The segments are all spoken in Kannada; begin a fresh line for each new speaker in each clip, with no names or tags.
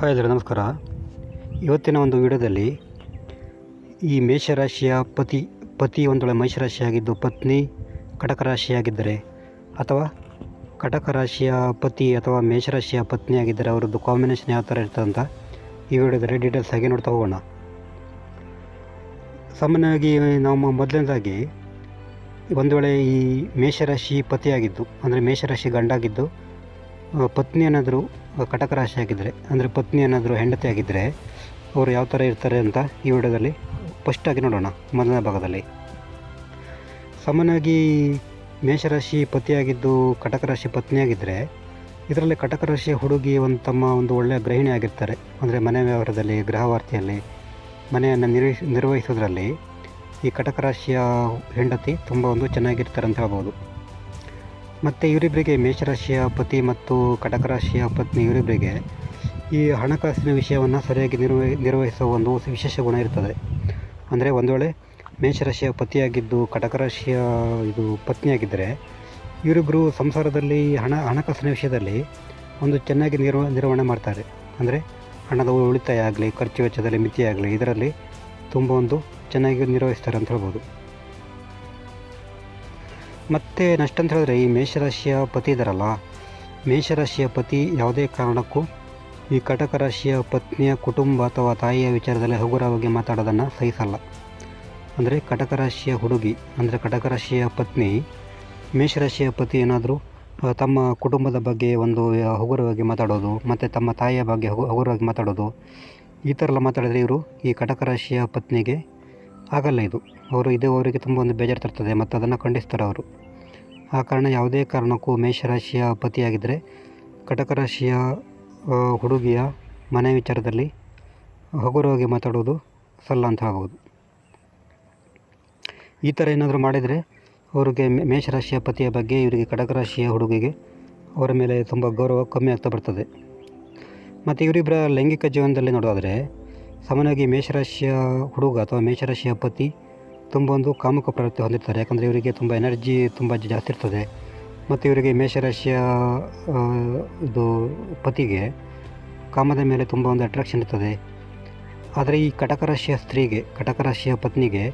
ಹಾಯ್ ಎಲ್ಲರೂ, ನಮಸ್ಕಾರ. ಇವತ್ತಿನ ಒಂದು ವಿಡಿಯೋದಲ್ಲಿ ಈ ಮೇಷರಾಶಿಯ ಪತಿ ಪತಿ ಒಂದು ವೇಳೆ ಮೇಷರಾಶಿಯಾಗಿದ್ದು ಪತ್ನಿ ಕಟಕ ರಾಶಿಯಾಗಿದ್ದರೆ ಅಥವಾ ಕಟಕ ರಾಶಿಯ ಪತಿ ಅಥವಾ ಮೇಷರಾಶಿಯ ಪತ್ನಿ ಆಗಿದ್ದರೆ ಅವರದ್ದು ಕಾಂಬಿನೇಷನ್ ಯಾವ ಥರ ಇರ್ತದೆ ಅಂತ ಈ ವಿಡಿಯೋದಲ್ಲಿ ಡೀಟೇಲ್ಸ್ ಆಗಿ ನೋಡ್ತಾ ಹೋಗೋಣ. ಸಾಮಾನ್ಯವಾಗಿ ನಾವು ಮೊದಲನೇದಾಗಿ ಒಂದು ವೇಳೆ ಈ ಮೇಷರಾಶಿ ಪತಿಯಾಗಿದ್ದು, ಅಂದರೆ ಮೇಷರಾಶಿ ಗಂಡಾಗಿದ್ದು ಪತ್ನಿ ಏನಾದರೂ ಕಟಕ ರಾಶಿ ಆಗಿದ್ದರೆ ಅಂದರೆ ಪತ್ನಿ ಏನಾದರೂ ಹೆಂಡತಿ ಆಗಿದ್ದರೆ ಅವರು ಯಾವ ಥರ ಇರ್ತಾರೆ ಅಂತ ಈ ವಿಡಿಯೋದಲ್ಲಿ ಫಸ್ಟಾಗಿ ನೋಡೋಣ, ಮೊದಲನೇ ಭಾಗದಲ್ಲಿ. ಸಾಮಾನ್ಯವಾಗಿ ಮೇಷರಾಶಿ ಪತಿಯಾಗಿದ್ದು ಕಟಕ ರಾಶಿ ಪತ್ನಿಯಾಗಿದ್ದರೆ ಇದರಲ್ಲಿ ಕಟಕ ರಾಶಿಯ ಹುಡುಗಿ ಒಂದು ತಮ್ಮ ಒಂದು ಒಳ್ಳೆಯ ಗೃಹಿಣಿ ಆಗಿರ್ತಾರೆ. ಅಂದರೆ ಮನೆ ವ್ಯವಹಾರದಲ್ಲಿ, ಗೃಹವಾರ್ತೆಯಲ್ಲಿ, ಮನೆಯನ್ನು ನಿರ್ವಹಿಸ್ ನಿರ್ವಹಿಸೋದ್ರಲ್ಲಿ ಈ ಕಟಕ ರಾಶಿಯ ಹೆಂಡತಿ ತುಂಬ ಒಂದು ಚೆನ್ನಾಗಿರ್ತಾರೆ ಅಂತ ಹೇಳ್ಬೋದು. ಮತ್ತು ಇವರಿಬ್ಬರಿಗೆ ಮೇಷರಾಶಿಯ ಪತಿ ಮತ್ತು ಕಟಕ ರಾಶಿಯ ಪತ್ನಿ ಇವರಿಬ್ಬರಿಗೆ ಈ ಹಣಕಾಸಿನ ವಿಷಯವನ್ನು ಸರಿಯಾಗಿ ನಿರ್ವಹಿ, ನಿರ್ವಹಿಸುವ ಒಂದು ವಿಶೇಷ ಗುಣ ಇರ್ತದೆ. ಅಂದರೆ ಒಂದು ವೇಳೆ ಮೇಷರಾಶಿಯ ಪತಿಯಾಗಿದ್ದು ಕಟಕ ರಾಶಿಯ ಇದು ಪತ್ನಿಯಾಗಿದ್ದರೆ ಇವರಿಬ್ಬರು ಸಂಸಾರದಲ್ಲಿ ಹಣ, ಹಣಕಾಸಿನ ವಿಷಯದಲ್ಲಿ ಒಂದು ಚೆನ್ನಾಗಿ ನಿರ್ವ, ನಿರ್ವಹಣೆ ಮಾಡ್ತಾರೆ. ಅಂದರೆ ಹಣದ ಉಳಿತಾಯ ಆಗಲಿ, ಖರ್ಚು ವೆಚ್ಚದಲ್ಲಿ ಮಿತಿಯಾಗಲಿ, ಇದರಲ್ಲಿ ತುಂಬ ಒಂದು ಚೆನ್ನಾಗಿ ನಿರ್ವಹಿಸ್ತಾರೆ ಅಂತ ಹೇಳ್ಬೋದು. ಮತ್ತು ನೆಕ್ಸ್ಟ್ ಅಂತ ಹೇಳಿದ್ರೆ ಈ ಮೇಷರಾಶಿಯ ಪತಿ ಇದಾರಲ್ಲ, ಮೇಷರಾಶಿಯ ಪತಿ ಯಾವುದೇ ಕಾರಣಕ್ಕೂ ಈ ಕಟಕ ರಾಶಿಯ ಪತ್ನಿಯ ಕುಟುಂಬ ಅಥವಾ ತಾಯಿಯ ವಿಚಾರದಲ್ಲಿ ಹಗುರವಾಗಿ ಮಾತಾಡೋದನ್ನು ಸಹಿಸಲ್ಲ. ಅಂದರೆ ಕಟಕ ರಾಶಿಯ ಹುಡುಗಿ, ಅಂದರೆ ಕಟಕ ರಾಶಿಯ ಪತ್ನಿ, ಮೇಷರಾಶಿಯ ಪತಿ ಏನಾದರೂ ತಮ್ಮ ಕುಟುಂಬದ ಬಗ್ಗೆ ಒಂದು ಹಗುರವಾಗಿ ಮಾತಾಡೋದು, ಮತ್ತು ತಮ್ಮ ತಾಯಿಯ ಬಗ್ಗೆ ಹಗು, ಹಗುರವಾಗಿ ಮಾತಾಡೋದು, ಈ ಥರ ಎಲ್ಲ ಮಾತಾಡಿದರೆ ಇವರು ಈ ಕಟಕ ರಾಶಿಯ ಪತ್ನಿಗೆ ಆಗಲ್ಲ ಇದು. ಅವರು ಇದು ಅವರಿಗೆ ತುಂಬ ಒಂದು ಬೇಜಾರು ತರ್ತದೆ ಮತ್ತು ಅದನ್ನು ಖಂಡಿಸ್ತಾರೆ ಅವರು. ಆ ಕಾರಣ ಯಾವುದೇ ಕಾರಣಕ್ಕೂ ಮೇಷರಾಶಿಯ ಪತಿಯಾಗಿದ್ದರೆ ಕಟಕ ರಾಶಿಯ ಹುಡುಗಿಯ ಮನೆ ವಿಚಾರದಲ್ಲಿ ಹಗುರವಾಗಿ ಮಾತಾಡೋದು ಸಲ್ಲ ಅಂತ ಹೇಳ್ಬೋದು. ಈ ಥರ ಏನಾದರೂ ಮಾಡಿದರೆ ಅವರಿಗೆ ಮೇಷರಾಶಿಯ ಪತಿಯ ಬಗ್ಗೆ ಇವರಿಗೆ ಕಟಕ ರಾಶಿಯ ಹುಡುಗಿಗೆ ಅವರ ಮೇಲೆ ತುಂಬ ಗೌರವ ಕಮ್ಮಿ ಆಗ್ತಾ ಬರ್ತದೆ. ಮತ್ತು ಇವರಿಬ್ಬರ ಲೈಂಗಿಕ ಜೀವನದಲ್ಲಿ ನೋಡೋದಾದರೆ ಸಾಮಾನ್ಯವಾಗಿ ಮೇಷರಾಶಿಯ ಹುಡುಗ ಅಥವಾ ಮೇಷರಾಶಿಯ ಪತಿ ತುಂಬ ಒಂದು ಕಾಮುಕ ಪ್ರವೃತ್ತಿ ಹೊಂದಿರ್ತಾರೆ. ಯಾಕಂದರೆ ಇವರಿಗೆ ತುಂಬ ಎನರ್ಜಿ ತುಂಬ ಜಾಸ್ತಿ ಇರ್ತದೆ. ಮತ್ತು ಇವರಿಗೆ ಮೇಷರಾಶಿಯ ಇದು ಪತಿಗೆ ಕಾಮದ ಮೇಲೆ ತುಂಬ ಒಂದು ಅಟ್ರಾಕ್ಷನ್ ಇರ್ತದೆ. ಆದರೆ ಈ ಕಟಕ ರಾಶಿಯ ಸ್ತ್ರೀಗೆ, ಕಟಕ ರಾಶಿಯ ಪತ್ನಿಗೆ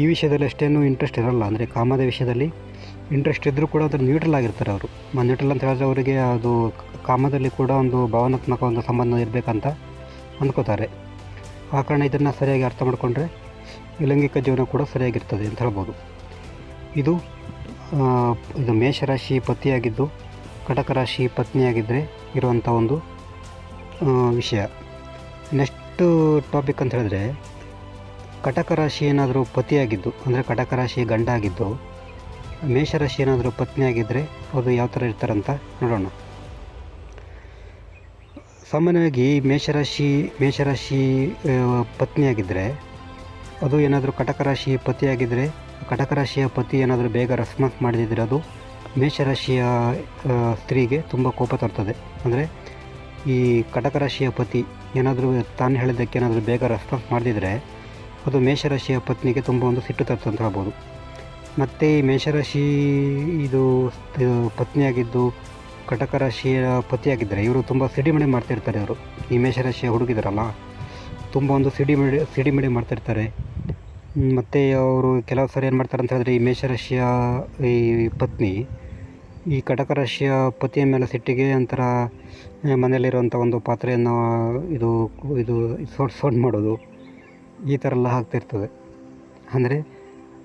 ಈ ವಿಷಯದಲ್ಲಿ ಅಷ್ಟೇನು ಇಂಟ್ರೆಸ್ಟ್ ಇರಲ್ಲ. ಅಂದರೆ ಕಾಮದ ವಿಷಯದಲ್ಲಿ ಇಂಟ್ರೆಸ್ಟ್ ಇದ್ದರೂ ಕೂಡ ಅದ್ರ ನ್ಯೂಟ್ರಲ್ ಆಗಿರ್ತಾರೆ ಅವರು. ನ್ಯೂಟ್ರಲ್ ಅಂತ ಹೇಳಿದ್ರೆ ಅವರಿಗೆ ಅದು ಕಾಮದಲ್ಲಿ ಕೂಡ ಒಂದು ಭಾವನಾತ್ಮಕ ಒಂದು ಸಂಬಂಧ ಇರಬೇಕಂತ ಅಂದ್ಕೋತಾರೆ. ಆ ಕಾರಣ ಇದನ್ನು ಸರಿಯಾಗಿ ಅರ್ಥ ಮಾಡಿಕೊಂಡ್ರೆ ಲೈಂಗಿಕ ಜೀವನ ಕೂಡ ಸರಿಯಾಗಿರ್ತದೆ ಅಂತ ಹೇಳ್ಬೋದು. ಇದು ಇದು ಮೇಷರಾಶಿ ಪತಿಯಾಗಿದ್ದು, ಕಟಕ ರಾಶಿ ಪತ್ನಿಯಾಗಿದ್ದರೆ ಇರುವಂಥ ಒಂದು ವಿಷಯ. ನೆಕ್ಸ್ಟು ಟಾಪಿಕ್ ಅಂತ ಹೇಳಿದ್ರೆ, ಕಟಕ ರಾಶಿ ಏನಾದರೂ ಪತಿಯಾಗಿದ್ದು, ಅಂದರೆ ಕಟಕ ರಾಶಿ ಗಂಡ ಆಗಿದ್ದು ಮೇಷರಾಶಿ ಏನಾದರೂ ಪತ್ನಿಯಾಗಿದ್ದರೆ ಅದು ಯಾವ ಥರ ಇರ್ತಾರಂತ ನೋಡೋಣ. ಸಾಮಾನ್ಯವಾಗಿ ಮೇಷರಾಶಿ ಮೇಷರಾಶಿ ಪತ್ನಿಯಾಗಿದ್ದರೆ ಅದು ಏನಾದರೂ ಕಟಕ ರಾಶಿ ಪತಿಯಾಗಿದ್ದರೆ ಕಟಕ ರಾಶಿಯ ಪತಿ ಏನಾದರೂ ಬೇಗ ರೆಸ್ಪಾನ್ಸ್ ಮಾಡದಿದ್ದರೆ ಅದು ಮೇಷರಾಶಿಯ ಸ್ತ್ರೀಗೆ ತುಂಬ ಕೋಪ ತರ್ತದೆ. ಅಂದರೆ ಈ ಕಟಕ ರಾಶಿಯ ಪತಿ ಏನಾದರೂ ತಾನು ಹೇಳಿದ್ದಕ್ಕೆ ಏನಾದರೂ ಬೇಗ ರೆಸ್ಪಾನ್ಸ್ ಮಾಡಿದರೆ ಅದು ಮೇಷರಾಶಿಯ ಪತ್ನಿಗೆ ತುಂಬ ಒಂದು ಸಿಟ್ಟು ತರ್ತದೆ ಅಂತ ಹೇಳ್ಬೋದು ಮತ್ತು ಈ ಮೇಷರಾಶಿ ಇದು ಪತ್ನಿಯಾಗಿದ್ದು ಕಟಕ ರಾಶಿಯ ಪತಿಯಾಗಿದ್ದರೆ. ಇವರು ತುಂಬ ಸಿಡಿಮಿಡಿ ಮಾಡ್ತಿರ್ತಾರೆ ಅವರು. ಈ ಮೇಷರಾಶಿಯ ಹುಡುಗಿದಾರಲ್ಲ, ತುಂಬ ಒಂದು ಸಿಡಿಮಿಡಿ ಸಿಡಿಮಿಡಿ ಮಾಡ್ತಿರ್ತಾರೆ. ಮತ್ತು ಅವರು ಕೆಲವು ಸರಿ ಏನು ಮಾಡ್ತಾರೆ ಅಂತ ಹೇಳಿದ್ರೆ ಈ ಮೇಷರಾಶಿಯ ಈ ಪತ್ನಿ, ಈ ಕಟಕ ರಾಶಿಯ ಪತಿಯ ಮೇಲೆ ಸಿಟ್ಟಿಗೆ ಒಂಥರ ಮನೆಯಲ್ಲಿರುವಂಥ ಒಂದು ಪಾತ್ರೆಯನ್ನು ಇದು ಇದು ಸೋಡ್ ಸೋಡ್ ಮಾಡೋದು, ಈ ಥರ ಎಲ್ಲ ಆಗ್ತಿರ್ತದೆ. ಅಂದರೆ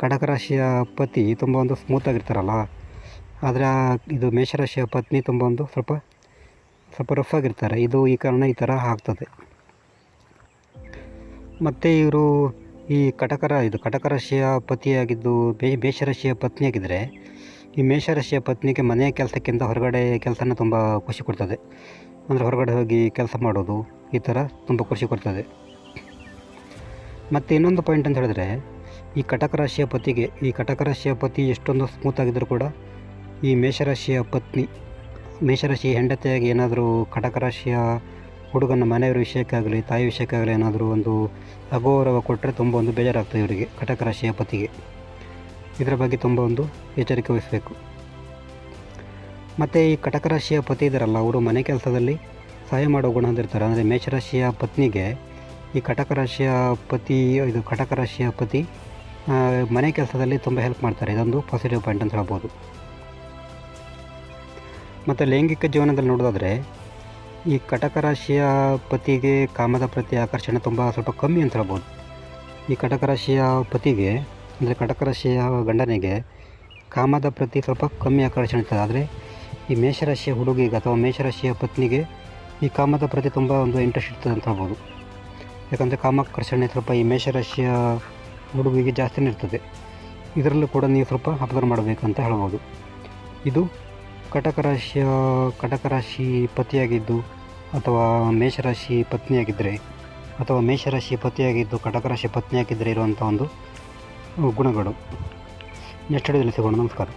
ಕಟಕ ರಾಶಿಯ ಪತಿ ತುಂಬ ಒಂದು ಸ್ಮೂತಾಗಿರ್ತಾರಲ್ಲ ಆದರೆ ಇದು ಮೇಷರಾಶಿಯ ಪತ್ನಿ ತುಂಬ ಒಂದು ಸ್ವಲ್ಪ ಸ್ವಲ್ಪ ರಫ್ ಆಗಿರ್ತಾರೆ. ಇದು ಈ ಕಾರಣ ಈ ಥರ ಆಗ್ತದೆ. ಮತ್ತು ಇವರು ಈ ಕಟಕರ ಇದು ಕಟಕ ರಾಶಿಯ ಪತಿಯಾಗಿದ್ದು ಮೇಷರಾಶಿಯ ಪತ್ನಿಯಾಗಿದ್ದರೆ ಈ ಮೇಷರಾಶಿಯ ಪತ್ನಿಗೆ ಮನೆಯ ಕೆಲಸಕ್ಕಿಂತ ಹೊರಗಡೆ ಕೆಲಸನ ತುಂಬ ಖುಷಿ ಕೊಡ್ತದೆ. ಅಂದರೆ ಹೊರಗಡೆ ಹೋಗಿ ಕೆಲಸ ಮಾಡೋದು ಈ ಥರ ತುಂಬ ಖುಷಿ ಕೊಡ್ತದೆ. ಮತ್ತು ಇನ್ನೊಂದು ಪಾಯಿಂಟ್ ಅಂತ ಹೇಳಿದ್ರೆ, ಈ ಕಟಕ ರಾಶಿಯ ಪತಿಗೆ, ಈ ಕಟಕ ರಾಶಿಯ ಪತಿ ಎಷ್ಟೊಂದು ಸ್ಮೂತ್ ಆಗಿದ್ದರೂ ಕೂಡ ಈ ಮೇಷರಾಶಿಯ ಪತ್ನಿ, ಮೇಷರಾಶಿ ಹೆಂಡತಿಯಾಗಿ ಏನಾದರೂ ಕಟಕ ರಾಶಿಯ ಹುಡುಗನ ಮನೆಯವರ ವಿಷಯಕ್ಕಾಗಲಿ, ತಾಯಿ ವಿಷಯಕ್ಕಾಗಲಿ ಏನಾದರೂ ಒಂದು ಅಗೌರವ ಕೊಟ್ಟರೆ ತುಂಬ ಒಂದು ಬೇಜಾರಾಗ್ತದೆ ಇವರಿಗೆ, ಕಟಕ ರಾಶಿಯ ಪತಿಗೆ. ಇದರ ಬಗ್ಗೆ ತುಂಬ ಒಂದು ಎಚ್ಚರಿಕೆ ವಹಿಸಬೇಕು. ಮತ್ತು ಈ ಕಟಕ ರಾಶಿಯ ಪತಿ ಇದ್ದಾರಲ್ಲ, ಅವರು ಮನೆ ಕೆಲಸದಲ್ಲಿ ಸಹಾಯ ಮಾಡೋ ಗುಣ ಹೊಂದಿರ್ತಾರೆ. ಅಂದರೆ ಮೇಷರಾಶಿಯ ಪತ್ನಿಗೆ ಈ ಕಟಕ ರಾಶಿಯ ಪತಿ, ಇದು ಕಟಕ ರಾಶಿಯ ಪತಿ ಮನೆ ಕೆಲಸದಲ್ಲಿ ತುಂಬ ಹೆಲ್ಪ್ ಮಾಡ್ತಾರೆ. ಇದೊಂದು ಪಾಸಿಟಿವ್ ಪಾಯಿಂಟ್ ಅಂತ ಹೇಳ್ಬೋದು. ಮತ್ತು ಲೈಂಗಿಕ ಜೀವನದಲ್ಲಿ ನೋಡೋದಾದರೆ, ಈ ಕಟಕ ರಾಶಿಯ ಪತಿಗೆ ಕಾಮದ ಪ್ರತಿ ಆಕರ್ಷಣೆ ತುಂಬ ಸ್ವಲ್ಪ ಕಮ್ಮಿ ಅಂತ ಹೇಳ್ಬೋದು. ಈ ಕಟಕ ರಾಶಿಯ ಪತಿಗೆ, ಅಂದರೆ ಕಟಕ ರಾಶಿಯ ಗಂಡನಿಗೆ ಕಾಮದ ಪ್ರತಿ ಸ್ವಲ್ಪ ಕಮ್ಮಿ ಆಕರ್ಷಣೆ ಇರ್ತದೆ. ಆದರೆ ಈ ಮೇಷರಾಶಿಯ ಹುಡುಗಿಗೆ ಅಥವಾ ಮೇಷರಾಶಿಯ ಪತ್ನಿಗೆ ಈ ಕಾಮದ ಪ್ರತಿ ತುಂಬ ಒಂದು ಇಂಟ್ರೆಸ್ಟ್ ಇರ್ತದೆ ಅಂತ ಹೇಳ್ಬೋದು. ಯಾಕಂದರೆ ಕಾಮಾಕರ್ಷಣೆ ಸ್ವಲ್ಪ ಈ ಮೇಷರಾಶಿಯ ಹುಡುಗಿಗೆ ಜಾಸ್ತಿನೇ ಇರ್ತದೆ. ಇದರಲ್ಲೂ ಕೂಡ ನೀವು ಸ್ವಲ್ಪ ಅಬ್ಸರ್ವ್ ಮಾಡಬೇಕಂತ ಹೇಳ್ಬೋದು. ಇದು ಕಟಕ ರಾಶಿಯ, ಕಟಕ ರಾಶಿ ಪತಿಯಾಗಿದ್ದು ಅಥವಾ ಮೇಷರಾಶಿ ಪತ್ನಿಯಾಗಿದ್ದರೆ ಅಥವಾ ಮೇಷರಾಶಿ ಪತಿಯಾಗಿದ್ದು ಕಟಕ ರಾಶಿ ಪತ್ನಿಯಾಗಿದ್ದರೆ ಇರುವಂಥ ಒಂದು ಗುಣಗಳು. ನೆಕ್ಸ್ಟ್ ವಿಡಿಯೋದಲ್ಲಿ ಸಿಗೋಣ. ನಮಸ್ಕಾರ.